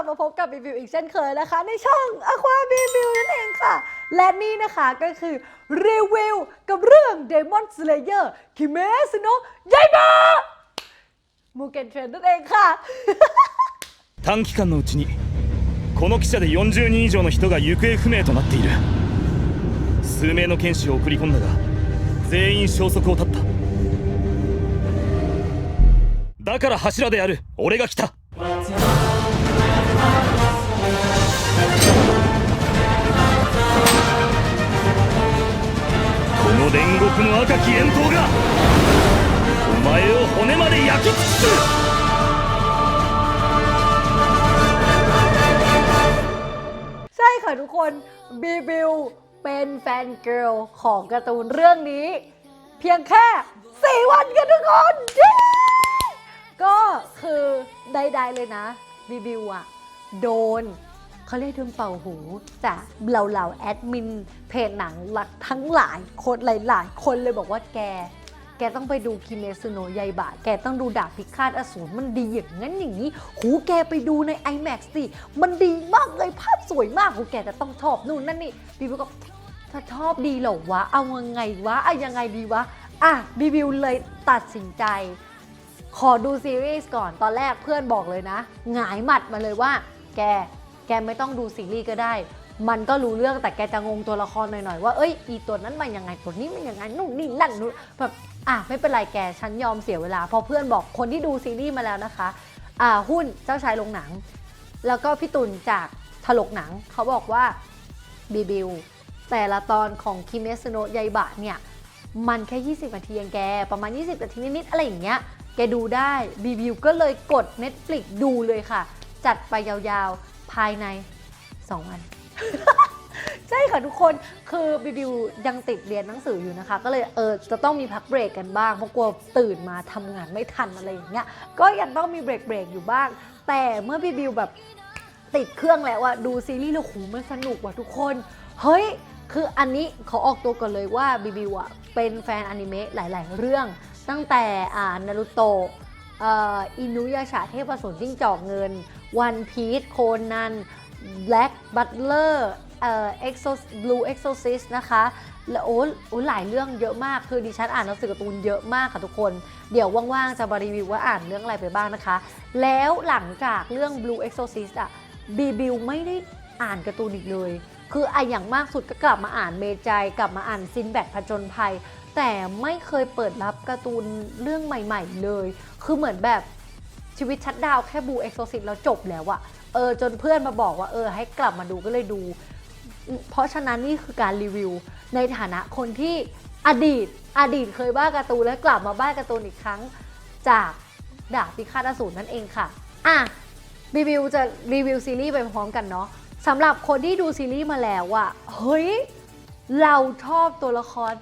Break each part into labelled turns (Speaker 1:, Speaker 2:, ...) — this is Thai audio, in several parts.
Speaker 1: บมาพบกับรีวิวอีกเช่นเคยนะคะ ในช่อง Aqua b r e v i e w นั่นเองค่ะ และนี่นะคะก็คือรีวิวกับเรื่อง Demon Slayer คิเมสโนะยายบะมูเกนเทรนนั่นเองค่ะ
Speaker 2: 短期間のうちにこの汽車で40人以上の人が行方不明となっている数名の剣士を送り込んだが全員消息を絶っただから柱である俺が来た 煉獄の赤き炎刀がお前を骨まで焼き尽くす
Speaker 1: ใช่ค่ะทุกคนบีบิวเป็นแฟนเกิร์ลของการ์ตูนเรื่องนี้ เพียงแค่ 4 วันกันทุกคนเย้ก็คือใดๆเลยนะบีบิวอะโดน เขาเรียกโดนเป่าหูจากเหล่าเหล่าๆแอดมินเพจหนังหลักทั้งหลายคนหลาย ๆ คนเลยบอกว่าแก แกต้องไปดูคิเมซุโนะยายบะ แกต้องดูดาบพิฆาตอสูรมันดีอย่างนั้นอย่างนี้ หูแกไปดูใน IMAX สิมันดีมากเลยภาพสวยมากหูแกจะต้องชอบนู่นนั่นนี่บีบิวก็ถ้าชอบดีเหรอวะ เอายังไงวะเอายังไงดีวะอะบีบิวเลยตัดสินใจขอดูซีรีส์ก่อนตอนแรกเพื่อนบอกเลยนะ หงายหมัดมาเลยว่า แก แกไม่ต้องดูซีรีส์ก็ได้ มันก็รู้เรื่องแต่แกจะงงตัวละครหน่อยๆว่าเอ้ยอีตัวนั้นมันยังไงตัวนี้มันยังไงนู่นนี่นั่นนู่นแบบอะไม่เป็นไรแกฉันยอมเสียเวลาเพราะเพื่อนบอกคนที่ดูซีรีส์มาแล้วนะคะอ่าหุ้นเจ้าชายลงหนัง แล้วก็พี่ตุลจากถลกหนัง เขาบอกว่าบีบิวแต่ละตอนของคิเมสโนะยายบะเนี่ยมันแค่ 20 นาทีเองแก ประมาณ 20 นาทีนิดๆอะไรอย่างเงี้ย แกดูได้บีบิวก็เลยกด Netflix ดูเลยค่ะ จัดไปยาว ภายใน 2 วัน ใช่ค่ะทุกคนคือบิบิวยังติดเรียนหนังสืออยู่นะคะ ก็เลยเออจะต้องมีพักเบรกกันบ้างเพราะกลัวตื่นมาทำงานไม่ทันอะไรอย่างเงี้ยก็ยังต้องมีเบรกเบรกอยู่บ้าง แต่เมื่อบิบิวแบบติดเครื่องแล้วอะดูซีรีส์แล้วหูมันสนุกว่ะทุกคนเฮ้ยคืออันนี้ขอออกตัวก่อนเลยว่าบิบิวอะเป็นแฟนอนิเมะหลาย ๆ เรื่อง ตั้งแต่อ่านารุโตะ อินุยาชาเทพสูรจิ้งจอกเงิน วันพีชโคนัน Black Butler เอ่อ Exo Blue Exorcist นะคะแล้วโอ้โอหลายเรื่องเยอะมาก คือดิฉันอ่านหนังสือการ์ตูนเยอะมากค่ะทุกคน เดี๋ยวว่างๆ จะมารีวิวว่าอ่านเรื่องอะไรไปบ้างนะคะ แล้วหลังจากเรื่อง Blue Exorcist อะบีบิวไม่ได้อ่านการ์ตูนอีกเลย คืออะอย่างมากสุดก็กลับมาอ่านเมจัยกลับมาอ่านซินแบทผจญภัย แต่ไม่เคยเปิดรับการ์ตูนเรื่องใหม่ ๆ เลย คือเหมือนแบบชีวิตชัดดาวแค่บูเอ็กโซซิตแล้วจบแล้วอะเออจนเพื่อนมาบอกว่าเออให้กลับมาดูก็เลยดู เพราะฉะนั้นนี่คือการรีวิว ในฐานะคนที่อดีตอดีตเคยบ้าการ์ตูนและกลับมาบ้าการ์ตูนอีกครั้ง จากดาบพิฆาตอสูรนั่นเองค่ะ อะรีวิวจะรีวิวซีรีส์ไปพร้อมกันเนาะสำหรับคนที่ดูซีรีส์มาแล้วอะเฮ้ย เราชอบตัวละคร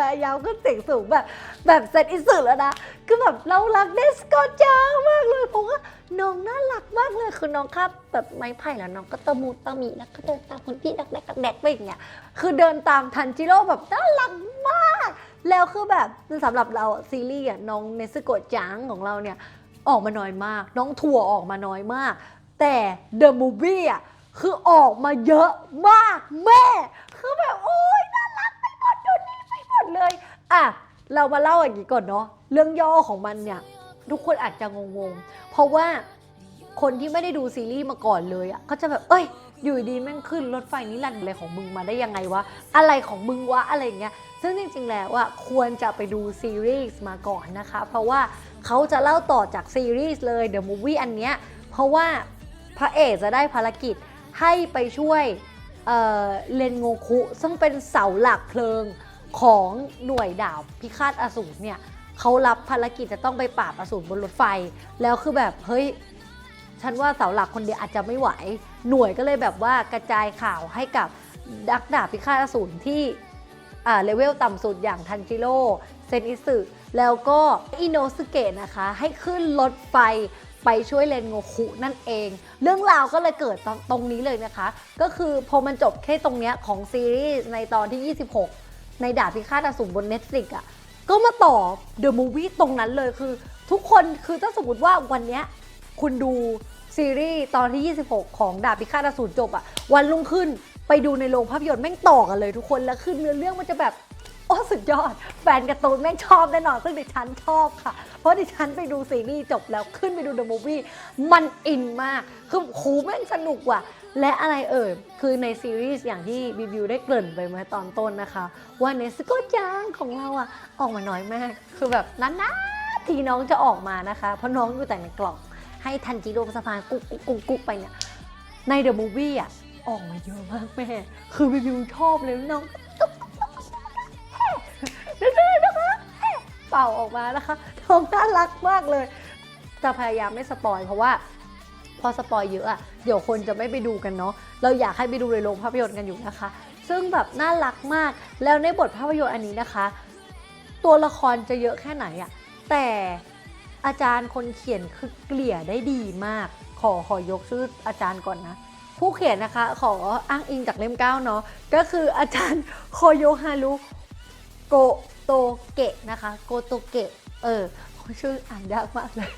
Speaker 1: พยายามขึ้นเสียงสูงแบบ แบบเซตอิสุแล้วนะ คือแบบเรารักเนสกาจ็อกมากเลยเพราะว่าน้องน่ารักมากเลยคือน้องครับแบบไม้ไผ่แล้วน้องก็ตะมูตะมีแล้วก็เดินตามคนพี่ดักแดกดักแดกไปอย่างเงี้ยคือเดินตามทันจิโร่แบบน่ารักมาก แล้วคือแบบสำหรับเราซีรีส์อะน้องเนสโกจังของเราเนี่ยออกมาน้อยมาก น้องถั่วออกมาน้อยมาก แต่เดอะมูฟวี่อะคือออกมาเยอะมากแม่ คือแบบโอ๊ย ดเลย อะ เรามาเล่าอย่างนี้ก่อนเนาะ เรื่องย่อของมันเนี่ย ทุกคนอาจจะงงๆ เพราะว่าคนที่ไม่ได้ดูซีรีส์มาก่อนเลยอะก็จะแบบ เอ้ย อยู่ดีแม่งขึ้นรถไฟนิรันดร์อะไรของมึงมาได้ยังไงวะ อะไรของมึงวะ อะไรอย่างเงี้ย ซึ่งจริงๆ แล้วอะควรจะไปดูซีรีส์มาก่อนนะคะ เพราะว่าเขาจะเล่าต่อจากซีรีส์เลย The Movie อันเนี้ย เพราะว่าพระเอกจะได้ภารกิจให้ไปช่วยเเลนโงคุ ซึ่งเป็นเสาหลักเพลิง ของหน่วยดาบพิฆาตอสูรเนี่ยเขารับภารกิจจะต้องไปปราบอสูรบนรถไฟ แล้วคือแบบเฮ้ยฉันว่าเสาหลักคนเดียวอาจจะไม่ไหว หน่วยก็เลยแบบว่ากระจายข่าวให้กับดักดาบพิฆาตอสูรที่เลเวลต่ำสุดอย่างทันจิโร่เซนอิสึแล้วก็อินโนสเกะนะคะ ให้ขึ้นรถไฟไปช่วยเลนโงคุนั่นเอง เรื่องราวก็เลยเกิดตรงตรงนี้เลยนะคะ ก็คือพอมันจบแค่ตรงเนี้ยของซีรีส์ในตอนที่ 26 ในดาบพิฆาตอสูรบน Netflix อะก็มาต่อ The Movie ตรงนั้นเลยคือ ทุกคนคือถ้าสมมติว่าวันเนี้ยคุณดูซีรีส์ตอนที่ 26 ของดาบพิฆาตอสูรจบอะวันรุ่งขึ้นไปดูในโรงภาพยนตร์แม่งต่อกันเลยทุกคนแล้วคือเนื้อเรื่องมันจะแบบโอ้สุดยอด แฟนการ์ตูนแม่งชอบแน่นอน ซึ่งดิฉันชอบค่ะ เพราะดิฉันไปดูซีรีส์จบแล้วขึ้นไปดูเดอะมูฟวี่มันอินมาก คือโหแม่งสนุกว่ะ และอะไรเอ่ยคือในซีรีส์อย่างที่บีบิวได้เกริ่นไปเมื่อตอนต้นนะคะ ว่าเนสโกจังของเราอะออกมาน้อยมาก คือแบบนานๆทีน้องจะออกมานะคะ เพราะน้องอยู่แต่ในกล่อง ให้ทันจิโร่สะพานกุ๊กกุ๊กกุ๊กกุ๊กไปเนี่ยในเดอะมูฟวี่อะออกมาเยอะมากแม่ คือบีบิวชอบเลยน้องเป่าออกมานะคะน้องน่ารักมากเลย จะพยายามไม่สปอยเพราะว่า พอสปอยเยอะอะเดี๋ยวคนจะไม่ไปดูกันเนาะเราอยากให้ไปดูในโรงภาพยนตร์กันอยู่นะคะ ซึ่งแบบน่ารักมากแล้วในบทภาพยนตร์อันนี้นะคะ ตัวละครจะเยอะแค่ไหนอะแต่อาจารย์คนเขียนคือเกลี่ยได้ดีมาก ขอขอยกชื่ออาจารย์ก่อนนะ ผู้เขียนนะคะขออ้างอิงจากเล่มเก้าเนาะก็คืออาจารย์โคโยฮารุโกโตเกะนะคะ โกโตเกะเออชื่ออ่านยากมากเลย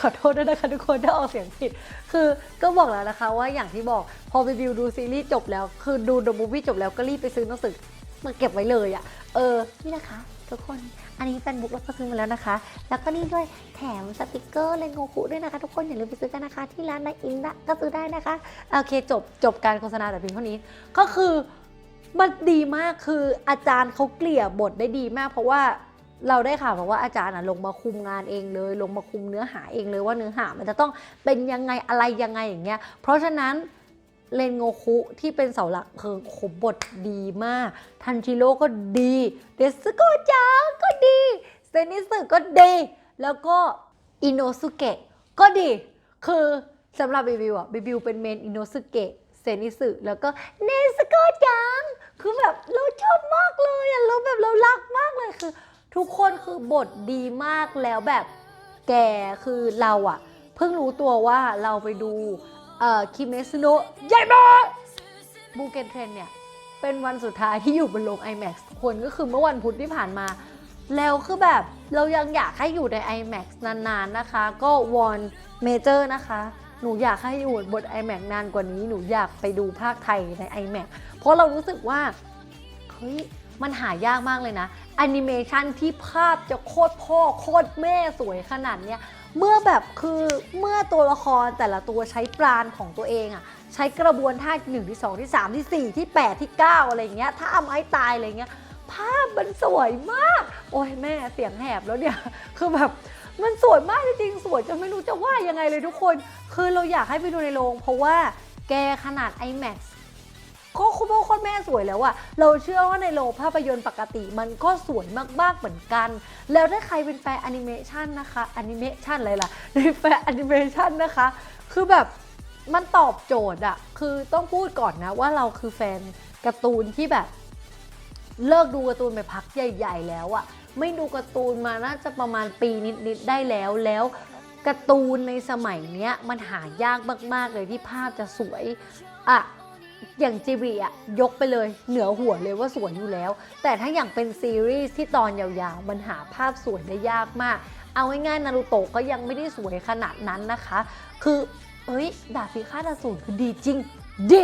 Speaker 1: ขอโทษด้วยนะคะทุกคนถ้าออกเสียงผิด คือก็บอกแล้วนะคะว่าอย่างที่บอกพอรีวิวดูซีรีส์จบแล้ว คือดูดมูฟวี่จบแล้วก็รีบไปซื้อหนังสือมาเก็บไว้เลยอะ่ะ เออ นี่นะคะ ทุกคน อันนี้แฟนบุ๊กเราก็ซื้อมาแล้วนะคะ แล้วก็นี่ด้วยแถมสติกเกอร์เลนโงคุด้วยนะคะ ทุกคนอย่าลืมไปซื้อกันนะคะ ที่ร้านในอินนะก็ซื้อได้นะคะ โอเคจบจบการโฆษณาแต่เพียงเท่านี้ ก็คือมันดีมากคืออาจารย์เขาเกลี่ยบทได้ดีมาก เพราะว่า เราได้ข่าวมาว่าอาจารย์อะลงมาคุมงานเองเลย ลงมาคุมเนื้อหาเองเลยว่าเนื้อหามันจะต้องเป็นยังไงอะไรยังไงอย่างเงี้ย เพราะฉะนั้นเลนโงคุที่เป็นเสาหลักเพลิงขบบทดีมาก ทันจิโร่ก็ดีเดสโกจังก็ดีเซนิสึก็ดี แล้วก็อินโนสุเกะก็ดี คือสำหรับบิบิวอะบิบิวเป็นเมนอินโนสุเกะเซนิสึแล้วก็เนสโกจังคือแบบ ทุกคนคือบทดีมากแล้วแบบแกคือเราอะเพิ่งรู้ตัวว่าเราไปดูเอ่อคิเมซโนะใหญ่มากบูเกนเทรนเนี่ยเป็นวันสุดท้ายที่อยู่บนโรง IMAX คนก็คือเมื่อวันพุธที่ผ่านมา แล้วคือแบบเรายังอยากให้อยู่ใน IMAX นานๆนะคะ ก็วอนเมเจอร์นะคะหนูอยากให้อยู่บน IMAX นานกว่านี้ หนูอยากไปดูภาคไทยใน IMAX เพราะเรารู้สึกว่า เฮ้ย มันหายากมากเลยนะแอนิเมชันที่ภาพจะโคตรพ่อโคตรแม่สวยขนาดเนี้ยเมื่อแบบคือเมื่อตัวละครแต่ละตัวใช้ปราณของตัวเองอะใช้กระบวนท่าที่1ที่2ที่3ที่4ที่8ที่9อะไรเงี้ยถ้าไม้ตายอะไรเงี้ยภาพมันสวยมาก โอ้ยแม่เสียงแหบแล้วเนี่ย คือแบบมันสวยมากจริงๆสวยจนไม่รู้จะว่ายังไงเลยทุกคน คือเราอยากให้ไปดูในโรงเพราะว่าแกขนาด IMAX ก็คุณพ่อคุณแม่สวยแล้วอะเราเชื่อว่าในโรงภาพยนตร์ปกติมันก็สวยมากๆเหมือนกัน แล้วถ้าใครเป็นแฟนแอนิเมชันนะคะแอนิเมชันอะไรล่ะในแฟนแอนิเมชันนะคะ คือแบบมันตอบโจทย์อะคือต้องพูดก่อนนะว่าเราคือแฟนการ์ตูนที่แบบเลิกดูการ์ตูนไปพักใหญ่ ๆ แล้วอะไม่ดูการ์ตูนมาน่าจะประมาณปีนิดๆได้แล้วแล้วการ์ตูนในสมัยเนี้ยมันหายากมากๆเลยที่ภาพจะสวยอะ อย่างจิบีอะยกไปเลยเหนือหัวเลยว่าสวยอยู่แล้ว แต่ถ้าอย่างเป็นซีรีส์ที่ตอนยาวๆ มันหาภาพสวยได้ยากมาก เอาง่ายๆนารูโตะก็ยังไม่ได้สวยขนาดนั้นนะคะ คือเอ้ยดาบพิฆาตอสูรคือดีจริง ดี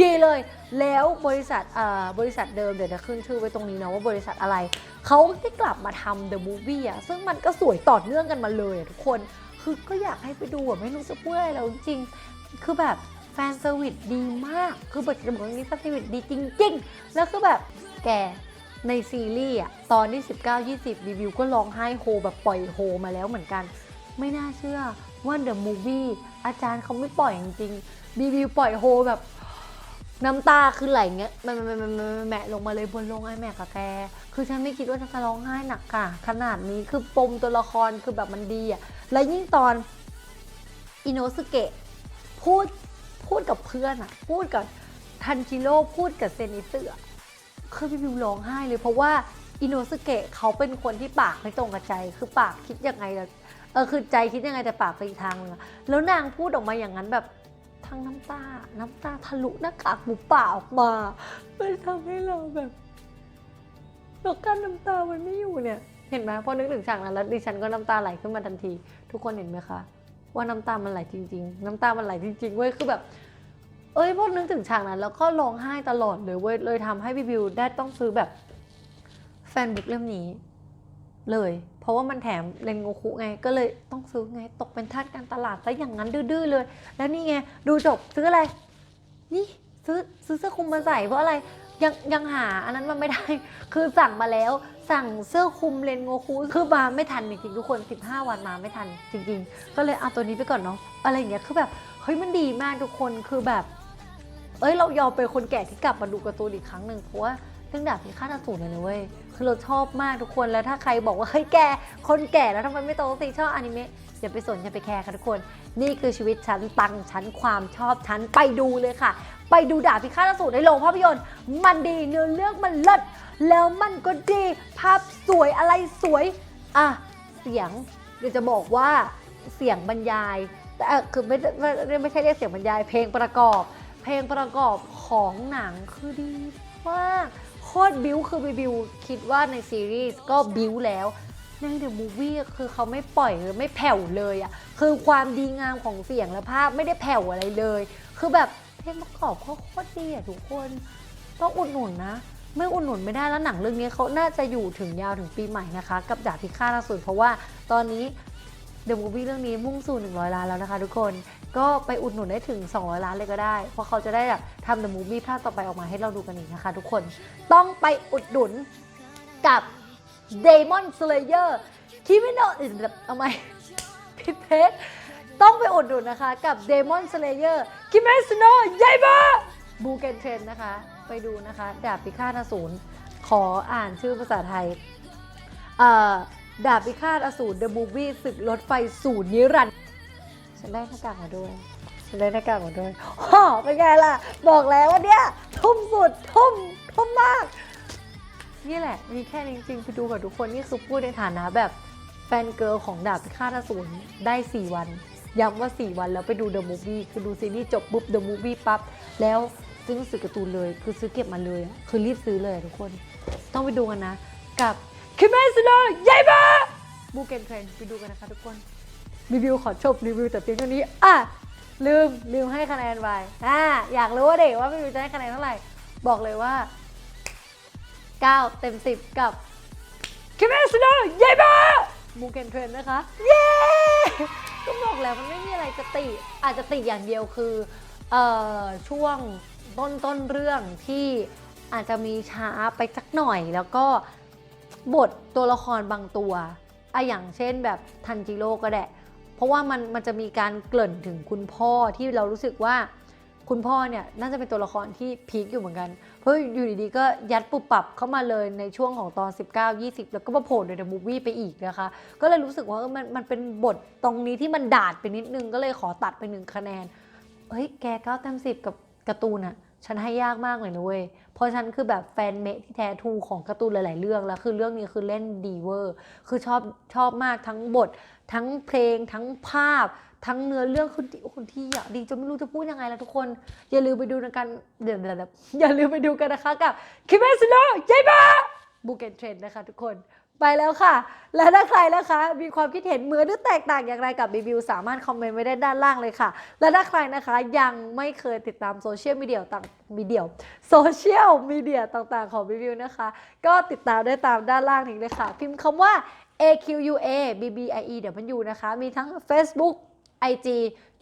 Speaker 1: ดีเลย แล้วบริษัทเอ่อบริษัทเดิมเดี๋ยวจะขึ้นชื่อไว้ตรงนี้นะว่าบริษัทอะไร เขาได้กลับมาทำ The Movie อะซึ่งมันก็สวยต่อเนื่องกันมาเลยทุกคน คือก็อยากให้ไปดูอะไม่รู้จะพูดอะไรแล้วจริง คือแบบ แฟนเซอร์วิสดีมาก คือบทจะบอกนี้แฟนเซอร์วิสดีจริง ๆ แล้วคือแบบแกในซีรีส์อะตอนที่ 19-20 รีวิวก็ร้องไห้โฮแบบปล่อยโฮมาแล้วเหมือนกัน ไม่น่าเชื่อว่า The Movie อาจารย์เขาไม่ปล่อยจริงๆรีวิวปล่อยโฮแบบน้ำตาคือไหลเงี้ยแมแมแมแมแมลงมาเลยบนลงไอแม่กับแก คือฉันไม่คิดว่าจะร้องไห้หนักกะขนาดนี้คือปมตัวละครคือแบบมันดีอะ แล้วยิ่งตอนอินโนสเกะพูด พูดกับเพื่อนอะพูดกับทันจิโร่พูดกับเซนิสึอะคือพี่บิวร้องไห้เลยเพราะว่าอินโนสเกะเขาเป็นคนที่ปากไม่ตรงกับใจ คือปากคิดยังไงเออคือใจคิดยังไงแต่ปากไปอีกทางนึงแล้วนางพูดออกมาอย่างนั้นแบบทั้งน้ำตา น้ำตาทะลุหน้ากากหมูป่าออกมามันทำให้เราแบบเรากั้นน้ำตามันไม่อยู่เนี่ย เห็นไหมพอนึกถึงฉากนั้นแล้วดิฉันก็น้ำตาไหลขึ้นมาทันที ทุกคนเห็นไหมคะ ว่าน้ำตามันไหลจริง ๆ น้ำตามันไหลจริงๆเว้ยคือแบบ เอ้ยพอนึกถึงฉากนั้น แล้วก็ร้องไห้ตลอดเลยเว้ยเลยทำให้บิบิวได้ต้องซื้อแบบแฟนบุ๊กเล่มนี้ เลย เพราะว่ามันแถมเลนโงคุไงก็เลยต้องซื้อไงตกเป็นทาสการตลาดซะอย่างนั้นดื้อๆเลย แล้วนี่ไงดูจบซื้ออะไร นี่ซื้อซื้อเสื้อคลุมมาใส่เพราะอะไร ยังยังหาอันนั้นมันไม่ได้ คือสั่งมาแล้ว สั่งเสื้อคลุมเลนโงคุคือมาไม่ทันจริงๆทุกคน 15 วันมาไม่ทันจริง ๆ ก็เลยเอาตัวนี้ไปก่อนเนาะอะไรอย่างเงี้ยคือแบบเฮ้ยมันดีมากทุกคนคือแบบ เอ้ยเรายอมเป็นคนแก่ที่กลับมาดูการ์ตูนอีกครั้งหนึ่งเพราะว่าเรื่องดาบพิฆาตอสูรเลยนะเว้ยคือเราชอบมากทุกคนแล้วถ้าใครบอกว่าเฮ้ยแกคนแก่แล้วทำไมไม่โตสักทีชอบอนิเมะ อย่าไปสนอย่าไปแคร์ค่ะทุกคน นี่คือชีวิตฉันตังค์ฉันความชอบฉันไปดูเลยค่ะ ไปดูด่าพิฆาตสูตรในโรงภาพยนตร์ มันดีเนื้อเรื่องมันเลิศแล้วมันก็ดี ภาพสวยอะไรสวยอะเสียงเดี๋ยวจะบอกว่าเสียงบรรยายแต่อ่อคือไม่ไม่ไม่ไม่ใช่เรียกเสียงบรรยาย เพลงประกอบ เพลงประกอบของหนังคือดีมากโคตรบิวคือบิวคิดว่าในซีรีส์ก็บิวแล้ว ในเดอะมูวี่คือเขาไม่ปล่อยเลยไม่แผ่วเลยอะคือความดีงามของเสียงและภาพไม่ได้แผ่วอะไรเลย คือแบบเพลงประกอบเขาโคตรดีอะทุกคนต้องอุดหนุนนะ ไม่อุดหนุนไม่ได้แล้วหนังเรื่องนี้เขาน่าจะอยู่ถึงยาวถึงปีใหม่นะคะ กับดาบพิฆาตอสูรเพราะว่าตอนนี้เดอะมูวี่เรื่องนี้มุ่งสู่ 100 ล้านแล้วนะคะทุกคน ก็ไปอุดหนุนได้ถึง 200 ล้านเลยก็ได้ เพราะเขาจะได้แบบทำ The Movie ภาคต่อไปออกมาให้เราดูกันอีกนะคะ ทุกคน ต้องไปอุดหนุนกับ Demon Slayer คิมิโนะเอาไหมพิเพชรต้องไปอุดหนุนนะคะ กับ Demon Slayer คิเมสโนะยายบะบูเกนเทรนนะคะ ไปดูนะคะ ดาบพิฆาตอสูรขออ่านชื่อภาษาไทยเอ่อดาบพิฆาตอสูร The Movie ศึกรถไฟสู่นิรันดร์ฉันได้หน้ากากมาด้วยฉันได้หน้ากากมาด้วยฮ่อเป็นไงล่ะ บอกแล้วว่าเนี่ย ทุ่มสุด ทุ่ม ทุ่มมาก นี่แหละ มีแค่นี้จริงๆไปดูกับทุกคนนี่คือพูดในฐานะแบบแฟนเกิร์ลของดาบพิฆาตอสูรได้ 4 วัน ย้ำว่า 4 วันแล้วไปดูเดอะมูฟวี่คือดูซีรีส์จบปุ๊บเดอะมูฟวี่ปั๊บ แล้วซื้อหนังสือการ์ตูนเลย คือซื้อเก็บมาเลย คือรีบซื้อเลยทุกคน ต้องไปดูกันนะ กับคิมเมสโนยายบะบูเกนเทรนไปดูกันนะคะทุกคน รีวิวขอจบรีวิวแต่เพียงเท่านี้ อะ ลืมลืมให้คะแนนไปอะอยากรู้ว่าเด็กว่ารีวิวจะให้คะแนนเท่าไหร่ บอกเลยว่า 9 เต็ม 10 กับคิเมสโนะเยบะมูเกนเทรนนะคะ เย้ ก็บอกแล้วมันไม่มีอะไรจะติ อาจจะติอย่างเดียวคือเอ่อช่วงต้นต้นเรื่องที่อาจจะมีช้าไปสักหน่อย แล้วก็บทตัวละครบางตัวอะอย่างเช่นแบบทันจิโร่ก็ได้ เพราะว่ามันมันจะมีการเกริ่นถึงคุณพ่อที่เรารู้สึกว่า คุณพ่อเนี่ยน่าจะเป็นตัวละครที่พีคอยู่เหมือนกัน เพราะอยู่ดีๆก็ยัดปุบปับเข้ามาเลยในช่วงของตอน 19 20 แล้วก็มาโผล่ในเดอะมูฟวี่ไปอีกนะคะ ก็เลยรู้สึกว่ามันมันเป็นบทตรงนี้ที่มันดาดไปนิดนึงก็เลยขอตัดไปหนึ่งคะแนน เฮ้ยแกเก้าเต็มสิบกับการ์ตูนอะ ฉันให้ยากมากเลยนะเว้ย เพราะฉันคือแบบแฟนเมะที่แท้ทูของการ์ตูนหลาย ๆ เรื่องแล้วคือเรื่องนี้คือเล่นดีเวอร์ คือชอบชอบมากทั้งบท ทั้งเพลง ทั้งภาพ ทั้งเนื้อเรื่องคือคนที่อยากดีจนไม่รู้จะพูดยังไงแล้วทุกคน อย่าลืมไปดูกันเดี๋ยวเดี๋ยวเดี๋ยวอย่าลืมไปดูกันนะคะกับคิเมสโนะยายบะบูเกนเทรนนะคะทุกคน ไปแล้วค่ะ และถ้าใครนะคะ มีความคิดเห็นเหมือนหรือแตกต่างอย่างไรกับรีวิว สามารถคอมเมนต์ไว้ได้ด้านล่างเลยค่ะ และถ้าใครนะคะยังไม่เคยติดตามโซเชียลมีเดียต่างมีเดียโซเชียลมีเดียต่างๆของรีวิวนะคะ ก็ติดตามได้ตามด้านล่างนี้เลยค่ะ พิมพ์คำว่า AQUA BBIE เดี๋ยวมันอยู่นะคะ มีทั้ง Facebook IG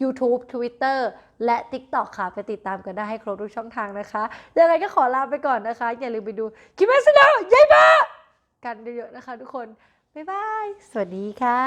Speaker 1: YouTube Twitter และ TikTok ค่ะ ไปติดตามกันได้ให้ครบทุกช่องทางนะคะยังไงก็ขอลาไปก่อนนะคะ อย่าลืมไปดูคิมเมสโนะยายบะ กันเยอะๆนะคะทุกคน บ๊ายบาย สวัสดีค่ะ